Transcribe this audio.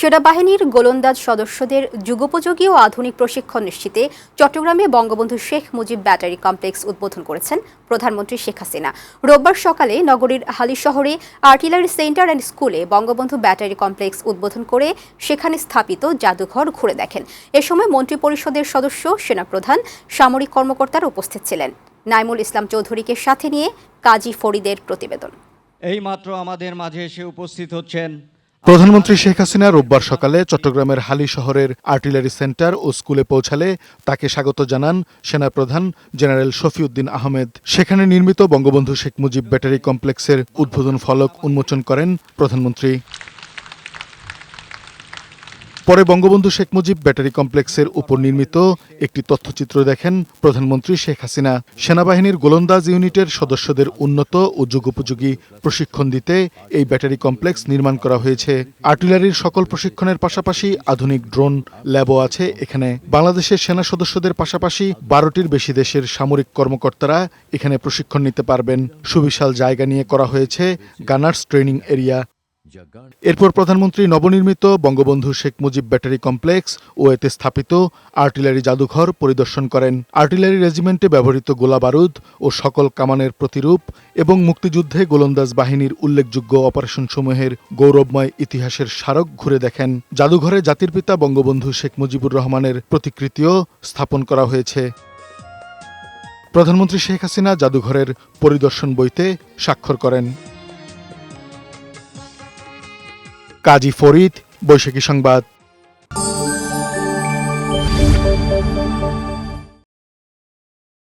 সেনাবাহিনীর গোলন্দাজ সদস্যদের যুগোপযোগী ও আধুনিক প্রশিক্ষণ নিশ্চিতে চট্টগ্রামে বঙ্গবন্ধু শেখ মুজিব ব্যাটারি কমপ্লেক্স উদ্বোধন করেছেন প্রধানমন্ত্রী শেখ হাসিনা। রোববার সকালে নগরীর হালি শহরে আর্টিলারি সেন্টার অ্যান্ড স্কুলে বঙ্গবন্ধু ব্যাটারি কমপ্লেক্স উদ্বোধন করে সেখানে স্থাপিত জাদুঘর ঘুরে দেখেন। এ সময় মন্ত্রিপরিষদের সদস্য সেনাপ্রধান সামরিক কর্মকর্তারা উপস্থিত ছিলেন। নাইমুল ইসলাম চৌধুরীকে সাথে নিয়ে কাজী ফরিদের প্রতিবেদন। এইমাত্র আমাদের মাঝে এসে উপস্থিত হচ্ছেন প্রধানমন্ত্রী শেখ হাসিনা রোববার সকালে চট্টগ্রামের হালি শহরের আর্টিলারি সেন্টার ও স্কুলে পৌঁছালে তাকে স্বাগত জানান সেনাপ্রধান জেনারেল শফিউদ্দিন আহমেদ। সেখানে নির্মিত বঙ্গবন্ধু শেখ মুজিব ব্যাটারি কমপ্লেক্সের উদ্বোধন ফলক উন্মোচন করেন প্রধানমন্ত্রী। পরে বঙ্গবন্ধু শেখ মুজিব ব্যাটারি কমপ্লেক্সের উপর নির্মিত একটি তথ্যচিত্র দেখেন প্রধানমন্ত্রী শেখ হাসিনা। সেনাবাহিনীর গোলন্দাজ ইউনিটের সদস্যদের উন্নত ও যুগোপযোগী প্রশিক্ষণ দিতে এই ব্যাটারি কমপ্লেক্স নির্মাণ করা হয়েছে। আর্টিলারির সকল প্রশিক্ষণের পাশাপাশি আধুনিক ড্রোন ল্যাবও আছে এখানে। বাংলাদেশের সেনা সদস্যদের পাশাপাশি বারোটির বেশি দেশের সামরিক কর্মকর্তারা এখানে প্রশিক্ষণ নিতে পারবেন। সুবিশাল জায়গা নিয়ে করা হয়েছে গানার্স ট্রেনিং এরিয়া। এরপর প্রধানমন্ত্রী নবনির্মিত বঙ্গবন্ধু শেখ মুজিব ব্যাটারি কমপ্লেক্স ও এতে স্থাপিত আর্টিলারি জাদুঘর পরিদর্শন করেন। আর্টিলারি রেজিমেন্টে ব্যবহৃত গোলাবারুদ ও সকল কামানের প্রতিরূপ এবং মুক্তিযুদ্ধে গোলন্দাজ বাহিনীর উল্লেখযোগ্য অপারেশনসমূহের গৌরবময় ইতিহাসের স্মারক ঘুরে দেখেন। জাদুঘরে জাতির পিতা বঙ্গবন্ধু শেখ মুজিবুর রহমানের প্রতিকৃতিও স্থাপন করা হয়েছে। প্রধানমন্ত্রী শেখ হাসিনা জাদুঘরের পরিদর্শন বইতে স্বাক্ষর করেন। কাজী ফরিদ বৈশাখী সংবাদ।